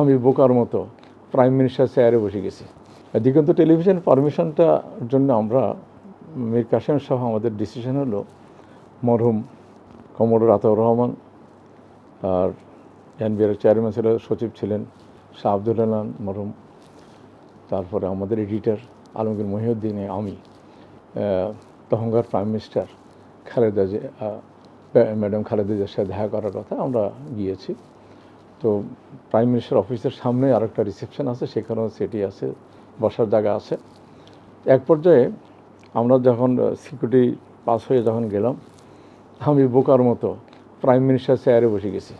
আমি বোকার মতো প্রাইম মিনিস্টার চেয়ারে বসে গেছি। দিগন্ত টেলিভিশন পারমিশনটার জন্য আমরা মীর কাসেম সহ আমাদের ডিসিশন হলো মরহুম কমরুর আতাউর রহমান আর এনবিআর চেয়ারম্যান ছিল, সচিব ছিলেন শাহ আব্দুল মরহুম। তারপরে আমাদের এডিটর আলমগীর মহিউদ্দিনে আমি তখনকার prime minister Khaleda madam Khaleda জিয়ার সাথে দেখা করার কথা আমরা গিয়েছি। তো প্রাইম মিনিস্টার অফিসের সামনে আরেকটা রিসেপশন আছে, সেখানেও সেটি আছে, বসার জায়গা আছে। এক পর্যায়ে আমরা যখন সিকিউরিটি পাস হয়ে যখন গেলাম, আমি বোকার মতো প্রাইম মিনিস্টার চেয়ারে বসে গেছি।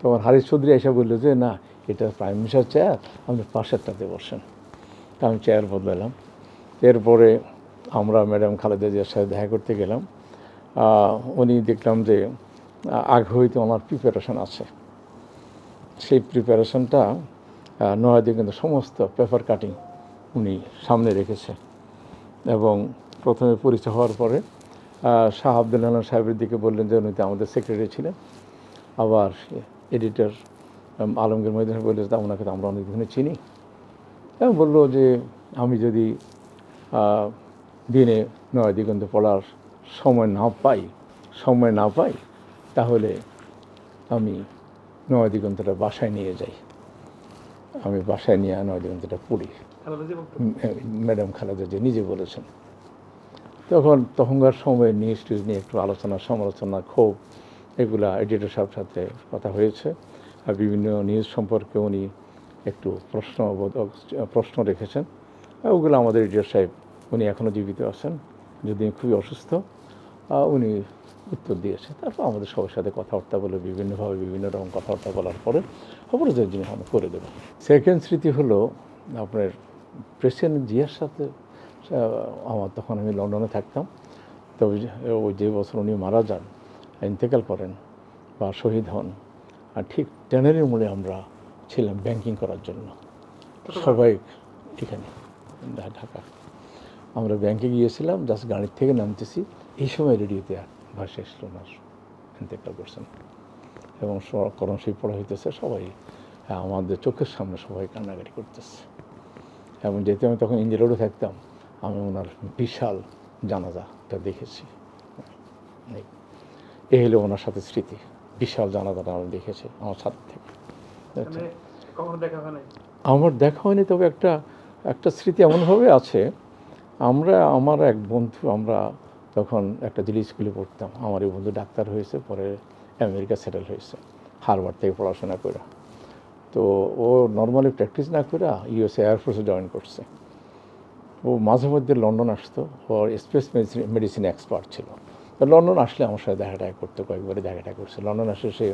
তখন হারিস চৌধুরী এসে বলল যে, না, এটা প্রাইম মিনিস্টার চেয়ার আপনি পাশেরটাতে বসেন। তা আমি চেয়ার বদলালাম। এরপরে আমরা ম্যাডাম খালেদা জিয়ার সাথে দেখা করতে গেলাম। উনি দেখলাম যে আগ হইতে আমার প্রিপারেশন আছে। সেই প্রিপারেশনটা নয়াদি কিন্তু সমস্ত পেপার কাটিং উনি সামনে রেখেছে। এবং প্রথমে পরিচয় হওয়ার পরে শাহ আব্দুল আলম সাহেবের দিকে বললেন যে উনি তো আমাদের সেক্রেটারি ছিলেন। আবার এডিটর আলমগীর মহিদিন বললেন যে ওনাকে তো আমরা অনেক চিনি। এবং বলল যে আমি যদি দিনে নয় দিগন্ত পড়ার সময় না পাই, সময় না পাই, তাহলে আমি নয় দিগন্তটা বাসায় নিয়ে যাই। আমি বাসায় নিয়ে নয় দিগন্তটা পড়ি। ম্যাডাম খালেদা যে নিজে বলেছেন। তখন তখনকার সময় নিউজ টিউজ নিয়ে একটু আলোচনা সমালোচনা ক্ষোভ এগুলা এডিটর সাহেবের সাথে কথা হয়েছে। আর বিভিন্ন নিউজ সম্পর্কে উনি একটু প্রশ্ন প্রশ্ন রেখেছেন। ওগুলো আমাদের এডিটর সাহেব উনি এখনও জীবিত আছেন। যদি খুবই অসুস্থ উনি উত্তর দিয়েছে। তারপর আমাদের সবার সাথে কথাবার্তা বলে বিভিন্নভাবে বিভিন্ন রকম কথাবার্তা বলার পরে যে জিনিস আমরা করে দেবো। সেকেন্ড স্মৃতি হলো আপনার প্রেসিডেন্ট জিয়ার সাথে আমার তখন আমি লন্ডনে থাকতাম। তো ওই যে- বছর উনি মারা যান, ইন্তেকাল করেন বা শহীদ হন, আর ঠিক ট্যানারির মূলে আমরা ছিলাম ব্যাংকিং করার জন্য। সবাই এখানে ঢাকা। আমরা ব্যাংকে গিয়েছিলাম জাস্ট গাড়ির থেকে নামতেছি। এই সময় রেডিওতে ভাষা এসলো ওনার ইন্তেকাল করছেন। এবং করণ সেই পড়া হইতেছে সবাই হ্যাঁ, আমাদের চোখের সামনে সবাই কান্নাকাটি করতেছে। এবং যেহেতু আমি তখন ইঞ্জিন রোডে থাকতাম আমি ওনার বিশাল জানাজাটা দেখেছি। এ হলো ওনার সাথে স্মৃতি। বিশাল জানাজাটা আমি দেখেছি আমার ছাদ থেকে। আচ্ছা। নাই? আমার দেখা হয়নি তবে একটা একটা স্মৃতি এমনভাবে আছে আমরা আমার এক বন্ধু আমরা তখন একটা জিলি স্কুলে পড়তাম। আমার এই বন্ধু ডাক্তার হয়েছে, পরে আমেরিকা সেটেল হয়েছে হারবার থেকে পড়াশোনা করে তো ও নর্মালি প্র্যাকটিস না করে ইউএস এয়ারফোর্সে জয়েন করছে। ও মাঝে মধ্যে লন্ডন আসতো, ওর স্পেস মেডিসিন মেডিসিন এক্সপার্ট ছিল। লন্ডন আসলে আমার সাথে দেখা টাকা করতো কয়েকবারে দেখা টাকা করছে। লন্ডন আসলে সে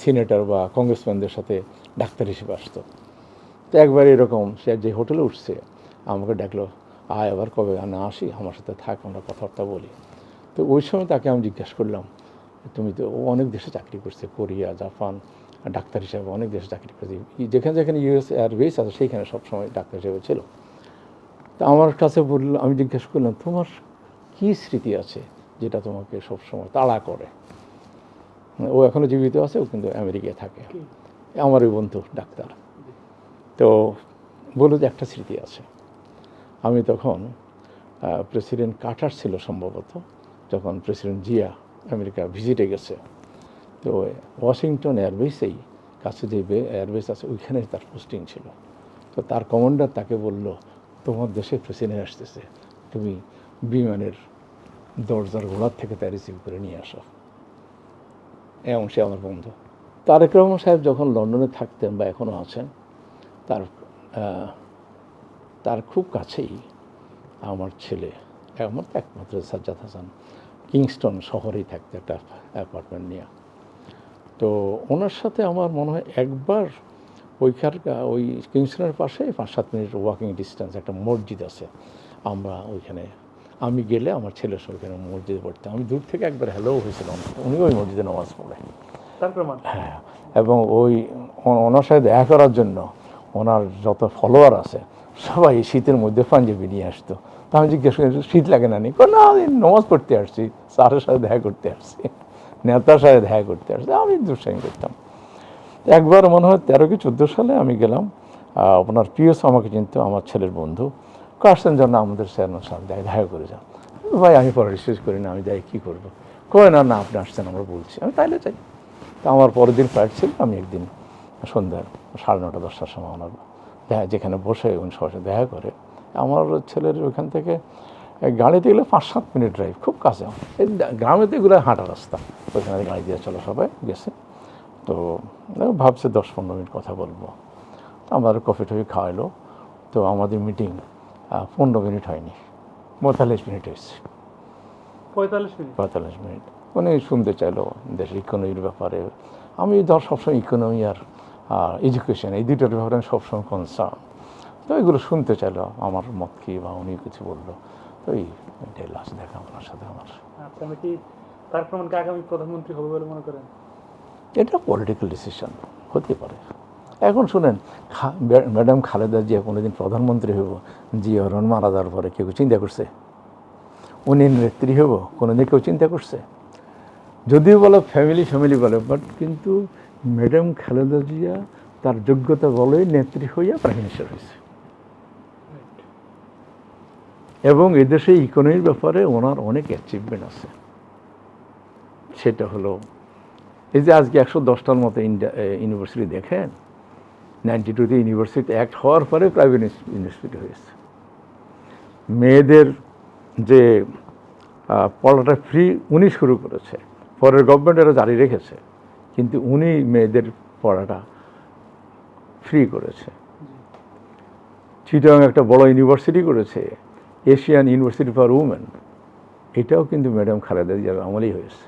সিনেটর বা কংগ্রেসম্যানদের সাথে ডাক্তার হিসেবে আসতো। তো একবার এরকম সে যে হোটেলে উঠছে, আমাকে ডাকলো আয় আবার কবে? না আসি আমার সাথে থাক আমরা কথাবার্তা বলি। তো ওই সময় তাকে আমি জিজ্ঞাসা করলাম তুমি তো ও অনেক দেশে চাকরি করছে কোরিয়া জাপান ডাক্তার হিসাবে অনেক দেশে চাকরি করছে। যেখানে যেখানে ইউএস এয়ারবেস আছে সেইখানে সবসময় ডাক্তার হিসেবে ছিল। তা আমার কাছে বলল আমি জিজ্ঞাসা করলাম তোমার কী স্মৃতি আছে যেটা তোমাকে সবসময় তাড়া করে? ও এখনও জীবিত আছে ও কিন্তু আমেরিকায় থাকে। আমার ওই বন্ধু ডাক্তার। তো বলল যে একটা স্মৃতি আছে। আমি তখন প্রেসিডেন্ট কাটার ছিল সম্ভবত, যখন প্রেসিডেন্ট জিয়া আমেরিকা ভিজিটে গেছে। তো ওয়াশিংটন এয়ারবেসেই কাছে যে এয়ারবেস আছে ওইখানে তার পোস্টিং ছিল। তো তার কমান্ডার তাকে বলল, তোমার দেশে প্রেসিডেন্ট আসতেছে। তুমি বিমানের দরজার গোড়ার থেকে তা রিসিভ করে নিয়ে আসো। এবং সে আমার বন্ধু। তারেক রহমান সাহেব যখন লন্ডনে থাকতেন বা এখনও আছেন, তার তার খুব কাছেই আমার ছেলে আমার একমাত্র সাজ্জাদ হাসান কিংস্টন শহরেই থাকতে একটা অ্যাপার্টমেন্ট নিয়ে। তো ওনার সাথে আমার মনে হয় একবার ওইখার ওই কিংস্টনের পাশে পাঁচ সাত মিনিট ওয়াকিং ডিস্টেন্স একটা মসজিদ আছে। আমরা ওইখানে আমি গেলে আমার ছেলের সঙ্গে ওইখানে মসজিদে পড়তে। আমি দূর থেকে একবার হ্যালো হয়েছিলাম। উনি ওই মসজিদে নামাজ পড়ে। হ্যাঁ এবং ওই ওনার সাথে দেখা করার জন্য ওনার যত ফলোয়ার আছে সবাই শীতের মধ্যে পাঞ্জাবি নিয়ে আসতো। তা আমি জিজ্ঞেস করি, শীত লাগে না নি? না, আমি নমাজ পড়তে আসছি, স্যারের সাথে দেখা করতে আসছি, নেতার সাথে দেখা করতে আসছি। আমি দুষ্টামি করতাম। একবার মনে হয় তেরো কি চোদ্দ সালে আমি গেলাম আপনার পিএস আমাকে চিনতো, আমার ছেলের বন্ধু। কাশছেন জন্য আমাদের চেয়ারম্যান সাহেব দেয়, দেখা করে যান। ভাই, আমি পরে রিসার্চ করি না, আমি যাই কী করব? কয়, না না, আপনি আসছেন, আমরা বলছি। আমি তাইলে চাই তা আমার পরের দিন ফ্লাইট ছিল, আমি একদিন সন্ধ্যার সাড়ে নটা দশটার সময় ওনার দেখা যেখানে বসে উনি সবার সাথে দেখা করে। আমার ছেলের ওখান থেকে গাড়িতে গেলে পাঁচ সাত মিনিট ড্রাইভ খুব কাছে। এই গ্রামেতে এগুলো হাঁটা রাস্তা। ওইখানে গাড়ি দিয়ে চলো সবাই গেছে। তো ভাবছে দশ পনেরো মিনিট কথা বলব। আমার কফি টফি খাওয়াইলো। তো আমাদের মিটিং পনেরো মিনিট হয়নি। পঁয়তাল্লিশ মিনিট হয়েছে। পঁয়তাল্লিশ মিনিট? পঁয়তাল্লিশ মিনিট। মানে শুনতে চাইলো দেশের ইকোনমির ব্যাপারে। আমি ধর সবসময় ইকোনমি আর এডুকেশন এই দুইটার ব্যাপারে আমি সবসময় কনসার্ন তো এগুলো শুনতে চাইলো আমার মত কী বা উনি কিছু বলল। তো এই এটাই লাস্ট দেখা ওনার সাথে আমার। আচ্ছা কি তার প্রমাণকে আগামী প্রধানমন্ত্রী হবে বলে মনে করেন? এটা পলিটিক্যাল ডিসিশন হতে পারে। এখন শুনেন ম্যাডাম খালেদা জিয়া কোনোদিন প্রধানমন্ত্রী হইব জিয়া রহমান মারা যাওয়ার পরে কেউ চিন্তা করছে? উনি নেত্রী হইব কোনোদিন কেউ চিন্তা করছে? যদিও বলো ফ্যামিলি ফ্যামিলি বলে বাট কিন্তু ম্যাডাম খালেদা জিয়া তার যোগ্যতা বলে নেত্রী হইয়া প্রাইম মিনিস্টার হয়েছে এবং এদেশে ইকোনমির ব্যাপারে ওনার অনেক অ্যাচিভমেন্ট আছে। সেটা হলো, এই যে আজকে একশো দশটার মতো ইউনিভার্সিটি দেখেন নাইনটি টুতে ইউনিভার্সিটি অ্যাক্ট হওয়ার পরে প্রাইভেট ইউনিভার্সিটি হয়েছে। মেয়েদের যে পড়াটা ফ্রি উনি শুরু করেছে, পরের গভর্নমেন্ট এটা জারি রেখেছে। কিন্তু উনি মেয়েদের পড়াটা ফ্রি করেছে। চিটাং একটা বড় ইউনিভার্সিটি করেছে এশিয়ান ইউনিভার্সিটি ফর উমেন এটাও কিন্তু ম্যাডাম খালেদা জিয়ার আমলেই হয়েছে।